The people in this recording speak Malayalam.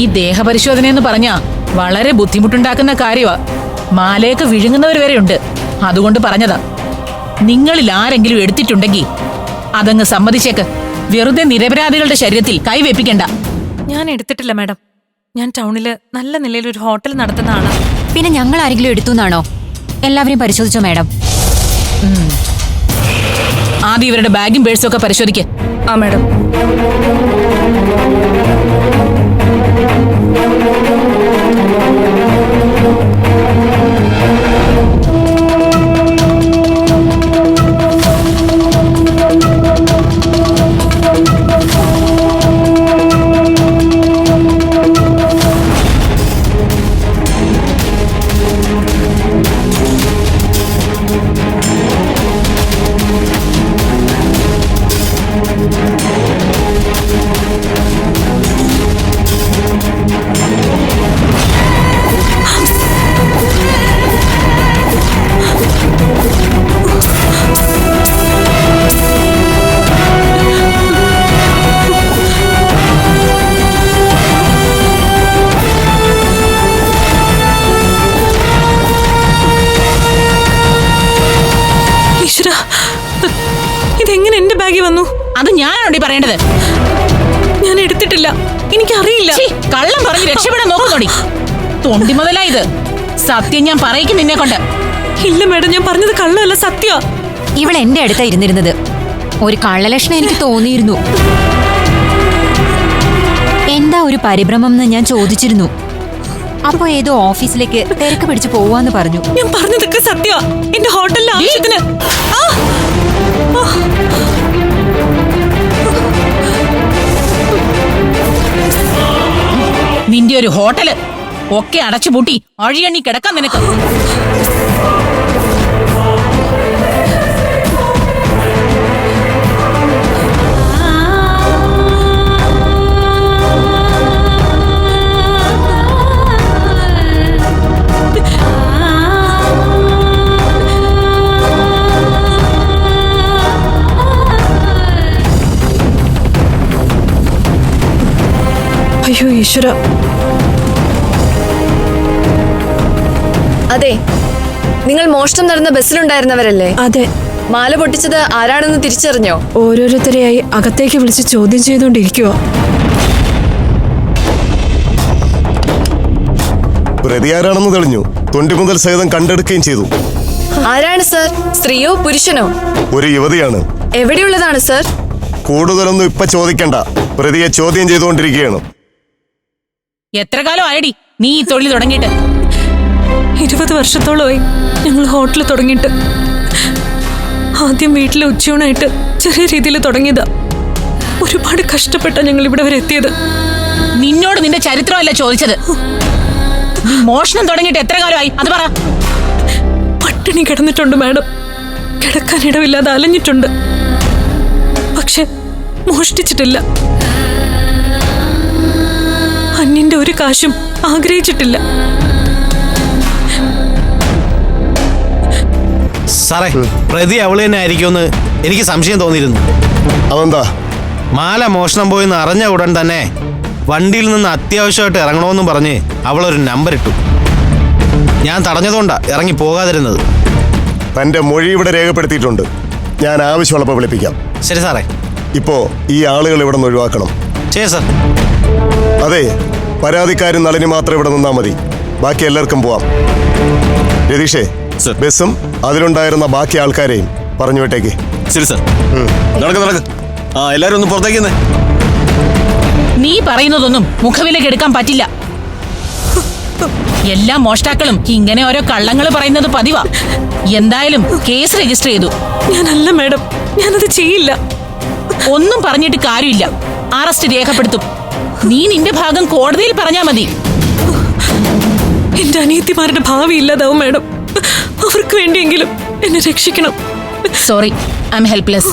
ഈ ദേഹപരിശോധന എന്ന് പറഞ്ഞാ വളരെ ബുദ്ധിമുട്ടുണ്ടാക്കുന്ന കാര്യമാ മാലയൊക്കെ വിഴുങ്ങുന്നവർ വരെ ഉണ്ട് അതുകൊണ്ട് പറഞ്ഞതാ. നിങ്ങളിൽ ആരെങ്കിലും എടുത്തിട്ടുണ്ടെങ്കിൽ അതങ്ങ് സമ്മതിച്ചേക്ക്. വെറുതെ നിരപരാധികളുടെ ശരീരത്തിൽ കൈവെപ്പിക്കണ്ട ഞാൻ എടുത്തിട്ടില്ല മാഡം. ഞാൻ ടൗണിൽ നല്ല നിലയിൽ ഒരു ഹോട്ടൽ നടത്തുന്നതാണ്. പിന്നെ ഞങ്ങൾ ആരെങ്കിലും എടുത്തു എന്നാണോ എല്ലാവരെയും പരിശോധിച്ചോ മാഡം? ആദ്യം ഇവരുടെ ബാഗും പേഴ്സും ഒക്കെ പരിശോധിക്ക്. ആ മാഡം. വന്നു. അത് ഞാനാണോടി പറയേണ്ടത്? ഞാൻ എടുത്തിട്ടില്ല. എനിക്കറിയില്ല. കള്ളം പറഞ്ഞ് രക്ഷപ്പെടാൻ നോക്കുന്നോടി. തൊണ്ടി മുതലായത് സത്യം ഞാൻ പറയിക്കും നിന്നെ കൊണ്ട്. ഇല്ല മേഡം ഞാൻ പറഞ്ഞത് കള്ളമല്ല സത്യ. ഇവൾ എന്റെ അടുത്താ ഇരുന്നിരുന്നത്. ഒരു കള്ളലക്ഷണം എനിക്ക് തോന്നിയിരുന്നു. എന്താ ഒരു പരിഭ്രമം എന്ന് ഞാൻ ചോദിച്ചിരുന്നു. അപ്പൊ ഏതോ ഓഫീസിലേക്ക് തിരക്ക് പിടിച്ച് പോവാന്ന് പറഞ്ഞു. ഞാൻ പറഞ്ഞതൊക്കെ സത്യ. എന്റെ ഹോട്ടലിലെ ആവശ്യത്തിന്. നിന്റെ ഒരു ഹോട്ടൽ. ഒക്കെ അടച്ചുപൂട്ടി അഴിയണ്ണി കിടക്കാൻ നിനക്ക്. അയ്യോ ഈശ്വര. അതെ നിങ്ങൾ മോഷണം നടന്ന ബസ്സിലുണ്ടായിരുന്നവരല്ലേ? അതെ. മാല പൊട്ടിച്ചത് ആരാണെന്ന് തിരിച്ചറിഞ്ഞോ? ഓരോരുത്തരെയായി അകത്തേക്ക് വിളിച്ച് ചോദ്യം ചെയ്തുകൊണ്ടിരിക്കുക പ്രതിയാരാണെന്ന് തെളിഞ്ഞു. തൊണ്ടി മുതൽ സഹിതം കണ്ടെടുക്കുകയും ചെയ്തു. ആരാണ് സർ? സ്ത്രീയോ പുരുഷനോ? ഒരു യുവതിയാണ്. എവിടെയുള്ളതാണ് സർ? കൂടുതലൊന്നും ഇപ്പൊ ചോദിക്കണ്ട. പ്രതിയെ ചോദ്യം ചെയ്തുകൊണ്ടിരിക്കുകയാണ്. എത്ര കാലം ആയടി? നീ ഈ തൊഴിൽ തുടങ്ങിയിട്ട്. ഇരുപത് വർഷത്തോളമായി ഞങ്ങൾ ഹോട്ടൽ തുടങ്ങിയിട്ട്. ആദ്യം വീട്ടിലെ ഉച്ചയൂണായിട്ട് ചെറിയ രീതിയിൽ തുടങ്ങിയതാ. ഒരുപാട് കഷ്ടപ്പെട്ട ഞങ്ങൾ ഇവിടെ വരെ എത്തിയത്. നിന്നോട് നിന്റെ ചരിത്രമല്ല ചോദിച്ചത്. മോഷണം തുടങ്ങിയിട്ട് എത്ര കാലമായി? അത് പറ. പട്ടിണി കിടന്നിട്ടുണ്ട് മാഡം. കിടക്കാൻ ഇടവില്ലാതെ അലഞ്ഞിട്ടുണ്ട്. പക്ഷെ മോഷ്ടിച്ചിട്ടില്ല. അന്യന്റെ ഒരു കാശും ആഗ്രഹിച്ചിട്ടില്ല. സാറേ പ്രതി അവൾ തന്നെ ആയിരിക്കുമെന്ന് എനിക്ക് സംശയം തോന്നിയിരുന്നു. അതെന്താ? മാല മോഷണം പോയെന്ന് അറിഞ്ഞ ഉടൻ തന്നെ വണ്ടിയിൽ നിന്ന് അത്യാവശ്യമായിട്ട് ഇറങ്ങണമെന്നും പറഞ്ഞ് അവളൊരു നമ്പർ ഇട്ടു. ഞാൻ തടഞ്ഞതുകൊണ്ടാ ഇറങ്ങി പോകാതിരുന്നത്. തന്റെ മൊഴി ഇവിടെ രേഖപ്പെടുത്തിയിട്ടുണ്ട്. ഞാൻ ആവശ്യമുള്ളപ്പോൾ വിളിപ്പിക്കാം. ശരി സാറേ. ഇപ്പോ ഈ ആളുകൾ ഇവിടെ നിന്ന് ഒഴിവാക്കണം. ശരി സാർ. അതെ പരാതിക്കാരും നളിനി മാത്രം ഇവിടെ നിന്നാ മതി. ബാക്കി എല്ലാവർക്കും പോവാം. രതീഷേ. ബസ്സും അതിലുണ്ടായിരുന്ന ബാക്കി ആൾക്കാരെയും പറഞ്ഞു വിട്ടേക്ക്. ശരി സർ. നടക്ക് നടക്ക്. ആ എല്ലാരും ഒന്ന് പുറത്തേക്ക്. നീ പറയുന്നതൊന്നും മുഖവിലേക്ക് എടുക്കാൻ പറ്റില്ല. എല്ലാ മോഷ്ടാക്കളും ഇങ്ങനെ ഓരോ കള്ളങ്ങൾ പറയുന്നത് പതിവാ. എന്തായാലും കേസ് രജിസ്റ്റർ ചെയ്തു. ഞാനല്ല മാഡം. ഞാനത് ചെയ്യില്ല. ഒന്നും പറഞ്ഞിട്ട് കാര്യമില്ല. അറസ്റ്റ് രേഖപ്പെടുത്തും. നീ നിന്റെ ഭാഗം കോടതിയിൽ പറഞ്ഞാ മതി. എന്റെ അനിയത്തിമാരുടെ ഭാവി ഇല്ലാതാവും മാഡം. അവർക്ക് വേണ്ടിയെങ്കിലും എന്നെ രക്ഷിക്കണം. Sorry I M helpless